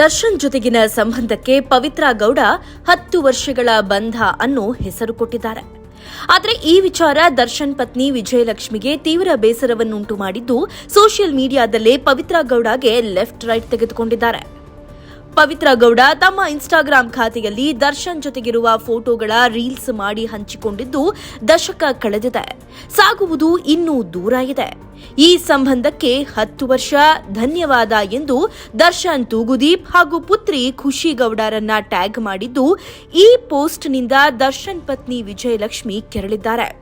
ದರ್ಶನ್ ಜೊತೆಗಿನ ಸಂಬಂಧಕ್ಕೆ ಪವಿತ್ರ ಗೌಡ ಹತ್ತು ವರ್ಷಗಳ ಬಂಧ ಅನ್ನು ಹೆಸರು ಕೊಟ್ಟಿದ್ದಾರೆ. ಆದರೆ ಈ ವಿಚಾರ ದರ್ಶನ್ ಪತ್ನಿ ವಿಜಯಲಕ್ಷ್ಮಿಗೆ ತೀವ್ರ ಬೇಸರವನ್ನುಂಟು ಮಾಡಿದ್ದು ಸೋಷಿಯಲ್ ಮೀಡಿಯಾದಲ್ಲೇ ಪವಿತ್ರ ಗೌಡಗೆ ಲೆಫ್ಟ್ ರೈಟ್ ತೆಗೆದುಕೊಂಡಿದ್ದಾರೆ. ಪವಿತ್ರ ಗೌಡ ತಮ್ಮ ಇನ್ಸ್ಟಾಗ್ರಾಂ ಖಾತೆಯಲ್ಲಿ ದರ್ಶನ್ ಜೊತೆಗಿರುವ ಫೋಟೋಗಳ ರೀಲ್ಸ್ ಮಾಡಿ ಹಂಚಿಕೊಂಡಿದ್ದು ದಶಕ ಕಳೆದಿದೆ. ಸಾಗುವುದು ಇನ್ನೂ ದೂರ ಇದೆ. ಈ ಸಂಬಂಧಕ್ಕೆ ಹತ್ತು ವರ್ಷ. ಧನ್ಯವಾದ ಎಂದು ದರ್ಶನ್ ತೂಗುದೀಪ್ ಹಾಗೂ ಪುತ್ರಿ ಖುಷಿ ಗೌಡರನ್ನ ಟ್ಯಾಗ್ ಮಾಡಿದ್ದು, ಈ ಪೋಸ್ಟ್ನಿಂದ ದರ್ಶನ್ ಪತ್ನಿ ವಿಜಯಲಕ್ಷ್ಮಿ ಕೆರಳಿದ್ದಾರೆ.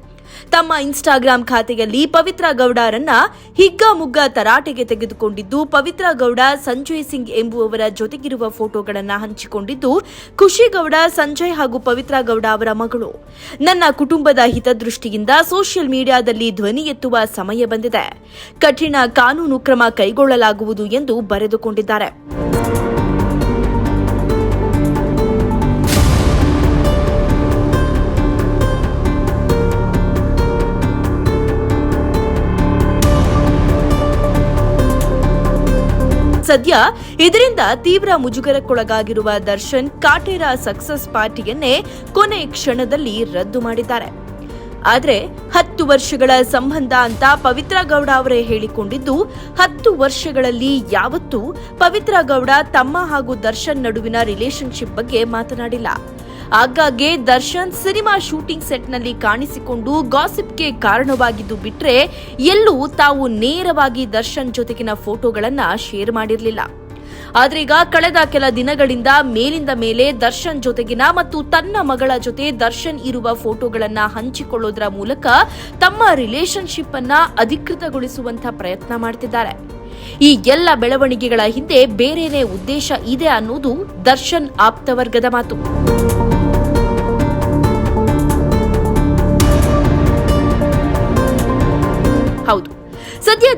ತಮ್ಮ ಇನ್ಸ್ಟಾಗ್ರಾಂ ಖಾತೆಯಲ್ಲಿ ಪವಿತ್ರ ಗೌಡರನ್ನ ಹಿಗ್ಗಾಮುಗ್ಗ ತರಾಟೆಗೆ ತೆಗೆದುಕೊಂಡಿದ್ದು, ಪವಿತ್ರ ಗೌಡ ಸಂಜಯ್ ಸಿಂಗ್ ಎಂಬುವವರ ಜೊತೆಗಿರುವ ಫೋಟೋಗಳನ್ನು ಹಂಚಿಕೊಂಡಿದ್ದು ಖುಷಿಗೌಡ ಸಂಜಯ್ ಹಾಗೂ ಪವಿತ್ರ ಗೌಡ ಅವರ ಮಗಳು. ನನ್ನ ಕುಟುಂಬದ ಹಿತದೃಷ್ಟಿಯಿಂದ ಸೋಷಿಯಲ್ ಮೀಡಿಯಾದಲ್ಲಿ ಧ್ವನಿ ಎತ್ತುವ ಸಮಯ ಬಂದಿದೆ. ಕಠಿಣ ಕಾನೂನು ಕ್ರಮ ಕೈಗೊಳ್ಳಲಾಗುವುದು ಎಂದು ಬರೆದುಕೊಂಡಿದ್ದಾರೆ. ಸದ್ಯ ಇದರಿಂದ ತೀವ್ರ ಮುಜುಗರಕ್ಕೊಳಗಾಗಿರುವ ದರ್ಶನ್ ಕಾಟೇರ ಸಕ್ಸಸ್ ಪಾರ್ಟಿಯನ್ನೇ ಕೊನೆ ಕ್ಷಣದಲ್ಲಿ ರದ್ದು ಮಾಡಿದ್ದಾರೆ. ಆದರೆ ಹತ್ತು ವರ್ಷಗಳ ಸಂಬಂಧ ಅಂತ ಪವಿತ್ರ ಗೌಡ ಅವರೇ ಹೇಳಿಕೊಂಡಿದ್ದು, ಹತ್ತು ವರ್ಷಗಳಲ್ಲಿ ಯಾವತ್ತೂ ಪವಿತ್ರ ಗೌಡ ತಮ್ಮ ಹಾಗೂ ದರ್ಶನ್ ನಡುವಿನ ರಿಲೇಶನ್ಶಿಪ್ ಬಗ್ಗೆ ಮಾತನಾಡಿಲ್ಲ. ಆಗಾಗ್ಗೆ ದರ್ಶನ್ ಸಿನಿಮಾ ಶೂಟಿಂಗ್ ಸೆಟ್ನಲ್ಲಿ ಕಾಣಿಸಿಕೊಂಡು ಗಾಸಿಪ್ಗೆ ಕಾರಣವಾಗಿದ್ದು ಬಿಟ್ರೆ ಎಲ್ಲೂ ತಾವು ನೇರವಾಗಿ ದರ್ಶನ್ ಜೊತೆಗಿನ ಫೋಟೋಗಳನ್ನ ಶೇರ್ ಮಾಡಿರಲಿಲ್ಲ. ಆದ್ರೀಗ ಕಳೆದ ಕೆಲ ದಿನಗಳಿಂದ ಮೇಲಿಂದ ಮೇಲೆ ದರ್ಶನ್ ಜೊತೆಗಿನ ಮತ್ತು ತನ್ನ ಮಗಳ ಜೊತೆ ದರ್ಶನ್ ಇರುವ ಫೋಟೋಗಳನ್ನ ಹಂಚಿಕೊಳ್ಳೋದ್ರ ಮೂಲಕ ತಮ್ಮ ರಿಲೇಶನ್ಶಿಪ್ ಅನ್ನ ಅಧಿಕೃತಗೊಳಿಸುವಂತ ಪ್ರಯತ್ನ ಮಾಡ್ತಿದ್ದಾರೆ. ಈ ಎಲ್ಲ ಬೆಳವಣಿಗೆಗಳ ಹಿಂದೆ ಬೇರೇನೇ ಉದ್ದೇಶ ಇದೆ ಅನ್ನೋದು ದರ್ಶನ್ ಆಪ್ತವರ್ಗದ ಮಾತು.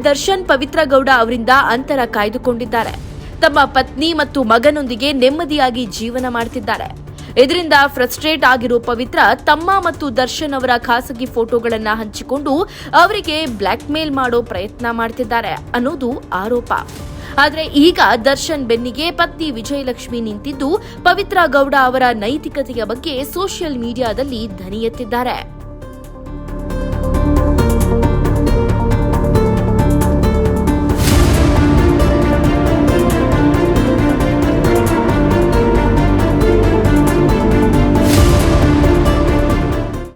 ದರ್ಶನ್ ಪವಿತ್ರ ಗೌಡ ಅವರಿಂದ ಅಂತರ ಕಾಯ್ದುಕೊಂಡಿದ್ದಾರೆ. ತಮ್ಮ ಪತ್ನಿ ಮತ್ತು ಮಗನೊಂದಿಗೆ ನೆಮ್ಮದಿಯಾಗಿ ಜೀವನ ಮಾಡ್ತಿದ್ದಾರೆ. ಇದರಿಂದ ಫ್ರಸ್ಟ್ರೇಟ್ ಆಗಿರೋ ಪವಿತ್ರ ತಮ್ಮ ಮತ್ತು ದರ್ಶನ್ ಅವರ ಖಾಸಗಿ ಫೋಟೋಗಳನ್ನ ಹಂಚಿಕೊಂಡು ಅವರಿಗೆ ಬ್ಲಾಕ್ ಮೇಲ್ ಮಾಡೋ ಪ್ರಯತ್ನ ಮಾಡ್ತಿದ್ದಾರೆ ಅನ್ನೋದು ಆರೋಪ. ಆದರೆ ಈಗ ದರ್ಶನ್ ಬೆನ್ನಿಗೆ ಪತ್ನಿ ವಿಜಯಲಕ್ಷ್ಮಿ ನಿಂತಿದ್ದು ಪವಿತ್ರ ಗೌಡ ಅವರ ನೈತಿಕತೆಯ ಬಗ್ಗೆ ಸೋಷಿಯಲ್ ಮೀಡಿಯಾದಲ್ಲಿ ಎತ್ತಿದ್ದಾರೆ